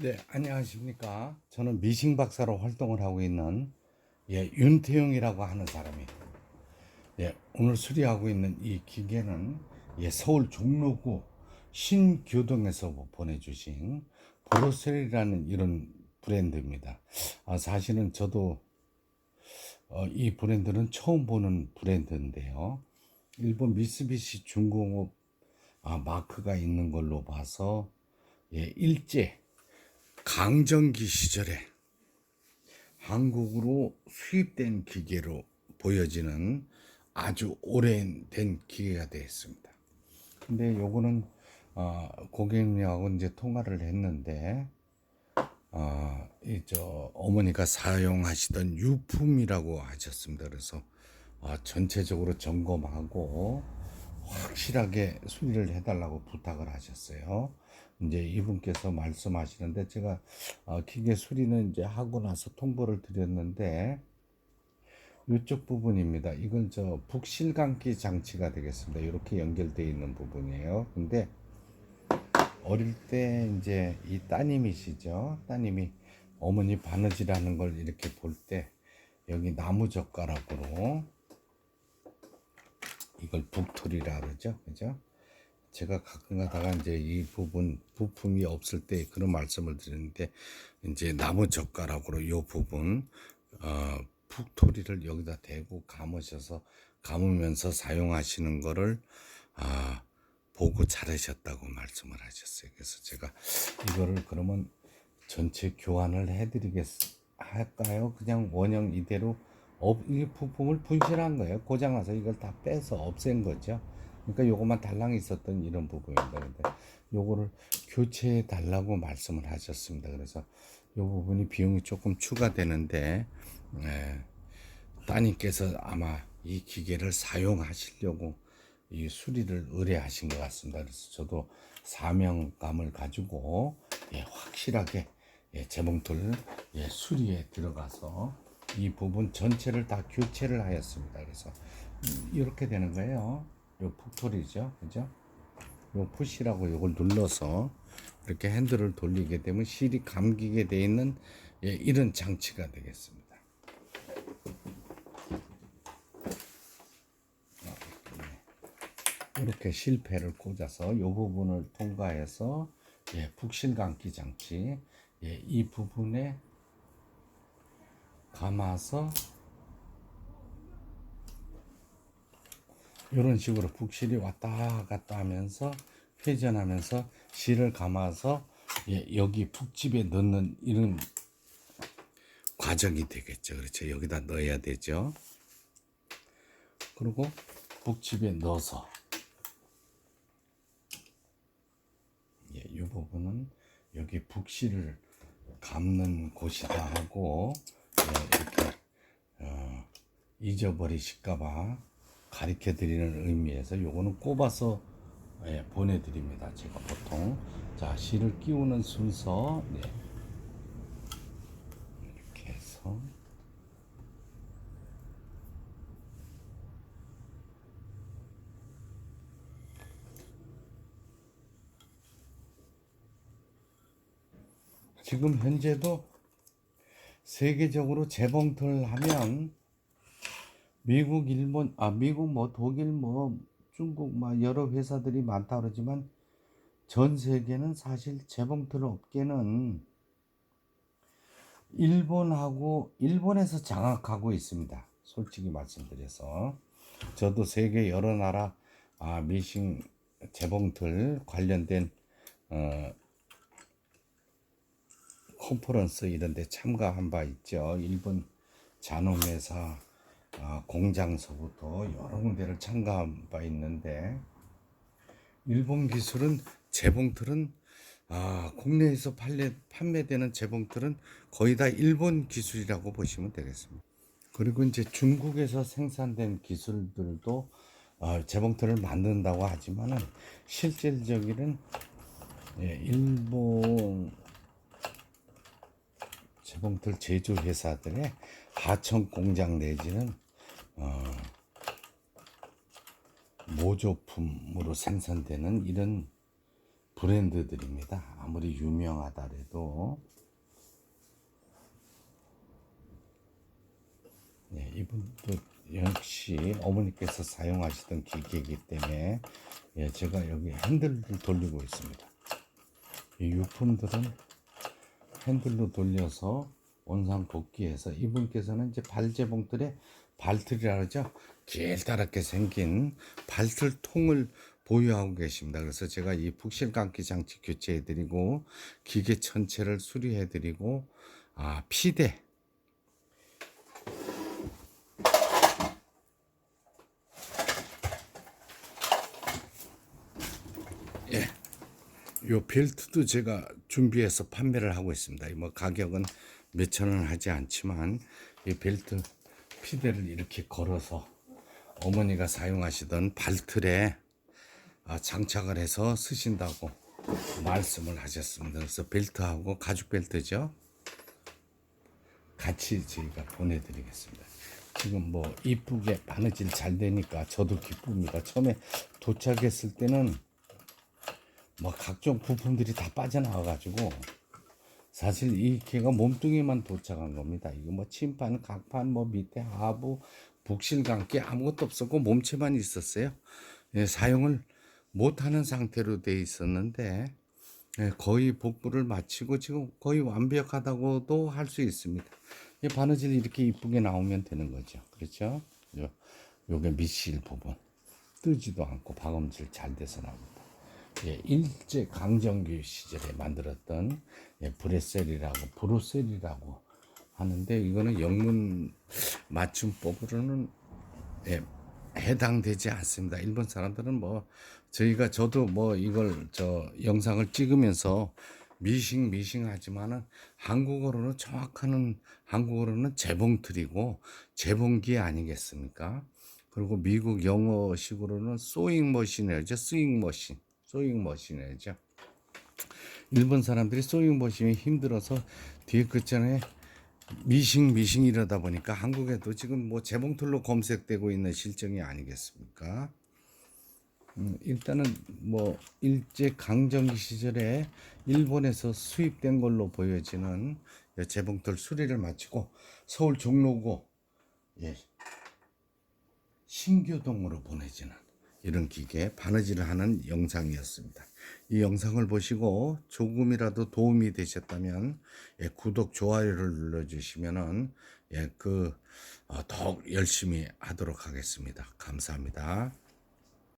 네, 안녕하십니까. 저는 미싱 박사로 활동을 하고 있는 예, 윤태영이라고 하는 사람이에요. 예, 오늘 수리하고 있는 이 기계는 예, 서울 종로구 신교동에서 보내주신 보로셀이라는 이런 브랜드입니다. 아, 사실은 저도 어, 이 브랜드는 처음 보는 브랜드인데요. 일본 미쓰비시 중공업 아, 마크가 있는 걸로 봐서 예, 일제 강점기 시절에 한국으로 수입된 기계로 보여지는 아주 오래된 기계가 되었습니다. 근데 요거는 어, 고객님하고 이제 통화를 했는데 어, 이저 어머니가 사용하시던 유품이라고 하셨습니다. 그래서 어, 전체적으로 점검하고 확실하게 수리를 해달라고 부탁을 하셨어요. 이제 이분께서 말씀하시는데 제가 어, 기계 수리는 이제 하고 나서 통보를 드렸는데 이쪽 부분입니다. 이건 저 북실감기 장치가 되겠습니다. 이렇게 연결되어 있는 부분이에요. 근데 어릴 때 이제 이 따님이시죠. 따님이 어머니 바느질하는 걸 이렇게 볼 때 여기 나무 젓가락으로 이걸 북토리라 그러죠. 그죠? 제가 가끔 가다가 이제 이 부분 부품이 없을 때 그런 말씀을 드리는데 이제 나무 젓가락으로 이 부분 어, 푹토리를 여기다 대고 감으셔서 감으면서 사용하시는 거를 아, 보고 잘하셨다고 말씀을 하셨어요. 그래서 제가 이거를 그러면 전체 교환을 해드리겠 할까요? 그냥 원형 이대로 업, 이 부품을 분실한 거예요. 고장 나서 이걸 다 빼서 없앤 거죠. 그러니까 요것만 달랑 있었던 이런 부분입니다. 근데 요거를 교체해 달라고 말씀을 하셨습니다. 그래서 요 부분이 비용이 조금 추가되는데 예, 따님께서 아마 이 기계를 사용하시려고 이 수리를 의뢰하신 것 같습니다. 그래서 저도 사명감을 가지고 예, 확실하게 예, 재봉틀 예, 수리에 들어가서 이 부분 전체를 다 교체를 하였습니다. 그래서 음, 이렇게 되는 거예요. 요 푹토리죠, 그죠? 요 푸시라고 요걸 눌러서 이렇게 핸들을 돌리게 되면 실이 감기게 돼 있는 예, 이런 장치가 되겠습니다. 아, 네. 이렇게 실패를 꽂아서 이 부분을 통과해서 예, 북실 감기 장치 예, 이 부분에 감아서 이런 식으로 북실이 왔다 갔다 하면서 회전하면서 실을 감아서 예, 여기 북집에 넣는 이런 과정이 되겠죠. 그렇죠. 여기다 넣어야 되죠. 그리고 북집에 넣어서 예, 이 부분은 여기 북실을 감는 곳이다 하고 예, 이렇게 어, 잊어버리실까봐 가르쳐 드리는 의미에서 요거는 꼽아서 예, 보내드립니다. 제가 보통 자 실을 끼우는 순서 네. 이렇게 해서 지금 현재도 세계적으로 재봉틀 하면 미국, 일본, 아 미국 뭐 독일 뭐 중국 막 여러 회사들이 많다 그러지만 전 세계는 사실 재봉틀 업계는 일본하고 일본에서 장악하고 있습니다. 솔직히 말씀드려서 저도 세계 여러 나라 아 미싱 재봉틀 관련된 어 컨퍼런스 이런 데 참가한 바 있죠. 일본 잔홈회사 아, 공장서부터 여러 군데를 참가한 바 있는데 일본 기술은 재봉틀은 아, 국내에서 판매, 판매되는 재봉틀은 거의 다 일본 기술이라고 보시면 되겠습니다. 그리고 이제 중국에서 생산된 기술들도 어, 재봉틀을 만든다고 하지만은 실질적인 예, 일본 재봉틀 제조 회사들의 하청 공장 내지는 어, 모조품으로 생산되는 이런 브랜드들입니다. 아무리 유명하다래도 네, 이분도 역시 어머니께서 사용하시던 기계이기 때문에 예, 제가 여기 핸들을 돌리고 있습니다. 이 유품들은 핸들로 돌려서 원상 복귀해서 이분께서는 이제 발재봉틀에 발틀이라 그러죠. 길다랗게 생긴 발틀통을 보유하고 계십니다. 그래서 제가 이 푹실감기 장치 교체해드리고 기계 전체를 수리해드리고 아 피대 요 벨트도 제가 준비해서 판매를 하고 있습니다. 뭐 가격은 몇 천 원 하지 않지만 이 벨트 피대를 이렇게 걸어서 어머니가 사용하시던 발틀에 아, 장착을 해서 쓰신다고 말씀을 하셨습니다. 그래서 벨트하고 가죽 벨트죠. 같이 저희가 보내드리겠습니다. 지금 뭐 이쁘게 바느질 잘 되니까 저도 기쁩니다. 처음에 도착했을 때는 뭐 각종 부품들이 다 빠져나와가지고 사실 이 개가 몸뚱이만 도착한 겁니다. 이거 뭐 침판, 각판, 뭐 밑에 하부, 북실 감기 아무것도 없었고 몸체만 있었어요. 예, 사용을 못하는 상태로 돼 있었는데 예, 거의 복구를 마치고 지금 거의 완벽하다고도 할 수 있습니다. 이 바느질이 이렇게 이쁘게 나오면 되는 거죠. 그렇죠? 요, 요게 밑실 부분 뜨지도 않고 박음질 잘 돼서 나옵니다. 예, 일제 강점기 시절에 만들었던 예, 브레셀이라고 브로셀이라고 하는데 이거는 영문 맞춤법으로는 예, 해당되지 않습니다. 일본 사람들은 뭐 저희가 저도 뭐 이걸 저 영상을 찍으면서 미싱 미싱 하지만은 한국어로는 정확한 한국어로는 재봉틀이고 재봉기 아니겠습니까? 그리고 미국 영어식으로는 소잉 머신이죠. 스윙 머신. 소잉 머신이죠. 일본 사람들이 소잉 머신이 힘들어서 뒤에 끝전에 미싱 미싱 이러다 보니까 한국에도 지금 뭐 재봉틀로 검색되고 있는 실정이 아니겠습니까? 음, 일단은 뭐 일제 강점기 시절에 일본에서 수입된 걸로 보여지는 재봉틀 수리를 마치고 서울 종로구 예, 신교동으로 보내지는 이런 기계 바느질을 하는 영상이었습니다. 이 영상을 보시고 조금이라도 도움이 되셨다면 예, 구독 좋아요를 눌러주시면은 예, 그 어, 더욱 열심히 하도록 하겠습니다. 감사합니다.